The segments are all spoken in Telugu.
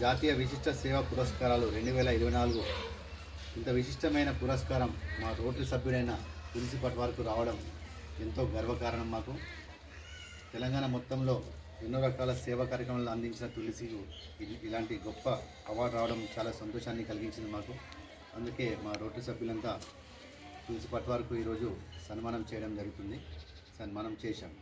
జాతీయ విశిష్ట సేవా పురస్కారాలు రెండు వేల ఇరవై నాలుగు. ఇంత విశిష్టమైన పురస్కారం మా రోటరీ సభ్యుడైన తులసి పట్వార్కు రావడం ఎంతో గర్వకారణం మాకు. తెలంగాణ మొత్తంలో ఎన్నో రకాల సేవా కార్యక్రమాలు అందించిన తులసికు ఇలాంటి గొప్ప అవార్డు రావడం చాలా సంతోషాన్ని కలిగించింది మాకు. అందుకే మా రోటరీ సభ్యులంతా తులసి పట్వార్కు ఈరోజు సన్మానం చేయడం జరుగుతుంది. సన్మానం చేశాం.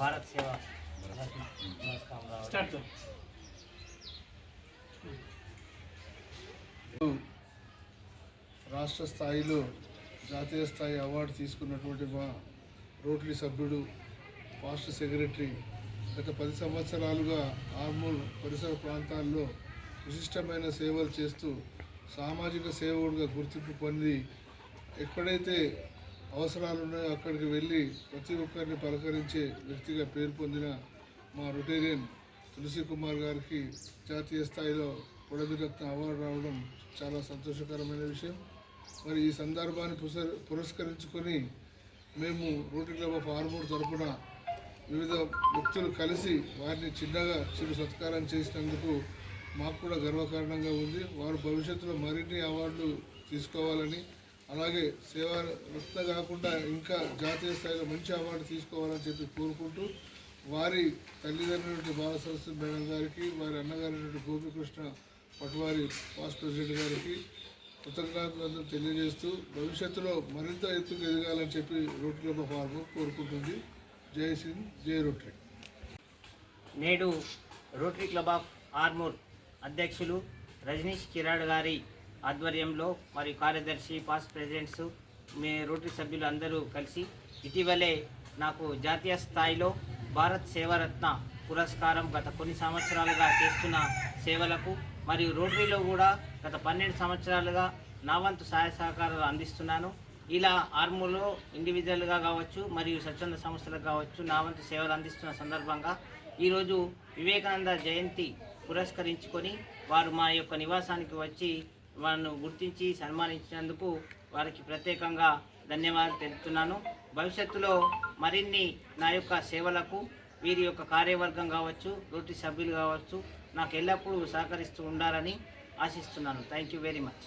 భారత్ సేవ రత్న పురస్కారం రావడం. రాష్ట్ర స్థాయిలో జాతీయ స్థాయి అవార్డు తీసుకున్నటువంటి మా రోటరీ సభ్యుడు పాస్ట్ సెక్రటరీ గత పది సంవత్సరాలుగా ఆర్మూల్ పరిసర ప్రాంతాల్లో విశిష్టమైన సేవలు చేస్తూ సామాజిక సేవకుడిగా గుర్తింపు పొంది ఎక్కడైతే అవసరాలు ఉన్నాయో అక్కడికి వెళ్ళి ప్రతి ఒక్కరిని పలకరించే వ్యక్తిగా పేరు పొందిన మా రొటేరియన్ తులసి కుమార్ గారికి జాతీయ స్థాయిలో పొడవిరత్న అవార్డు రావడం చాలా సంతోషకరమైన విషయం. మరి ఈ సందర్భాన్ని పురస్కరించుకొని మేము రోటరీ క్లబ్ ఆఫ్ ఆర్మూర్ తరఫున వివిధ వ్యక్తులు కలిసి వారిని చిన్నగా చిరు సత్కారం చేసినందుకు మాకు కూడా గర్వకారణంగా ఉంది. వారు భవిష్యత్తులో మరిన్ని అవార్డులు తీసుకోవాలని అలాగే సేవా రత్న కాకుండా ఇంకా జాతీయ స్థాయిలో మంచి అవార్డు తీసుకోవాలని చెప్పి కోరుకుంటూ వారి తల్లిదండ్రులు బాల సరస్వతి మేడం గారికి వారి అన్నగారైనటువంటి గోపికృష్ణ పట్వారి వాస్ ప్రెసిడెంట్ గారికి కృతజ్ఞతలు తెలియజేస్తూ భవిష్యత్తులో మరింత ఎత్తుకు ఎదగాలని చెప్పి రోటరీ క్లబ్ ఆఫ్ ఆర్మూర్ కోరుకుంటుంది. జై సింగ్ జై రోటరీ. నేడు రోటరీ క్లబ్ ఆఫ్ ఆర్మూర్ అధ్యక్షులు రజనీష్ కిరాడ్ గారి ఆధ్వర్యంలో మరియు కార్యదర్శి పాస్ ప్రెసిడెంట్స్ మీ రోటరీ సభ్యులు అందరూ కలిసి ఇటీవలే నాకు జాతీయ స్థాయిలో భారత్ సేవరత్న పురస్కారం గత కొన్ని సంవత్సరాలుగా చేస్తున్న సేవలకు మరియు రోటరీలో కూడా గత పన్నెండు సంవత్సరాలుగా నా వంతు సహాయ సహకారాలు అందిస్తున్నాను. ఇలా ఆర్మూలో ఇండివిజువల్గా కావచ్చు మరియు స్వచ్ఛంద సంస్థలకు కావచ్చు నా వంతు సేవలు అందిస్తున్న సందర్భంగా ఈరోజు వివేకానంద జయంతి పురస్కరించుకొని వారు మా యొక్క నివాసానికి వచ్చి వారిని గుర్తించి సన్మానించినందుకు వారికి ప్రత్యేకంగా ధన్యవాదాలు తెలుపుతున్నాను. భవిష్యత్తులో మరిన్ని నా యొక్క సేవలకు వీరి యొక్క కార్యవర్గం కావచ్చు రోటి సభ్యులు కావచ్చు నాకు ఎల్లప్పుడూ సహకరిస్తూ ఉండాలని ఆశిస్తున్నాను. Thank you very much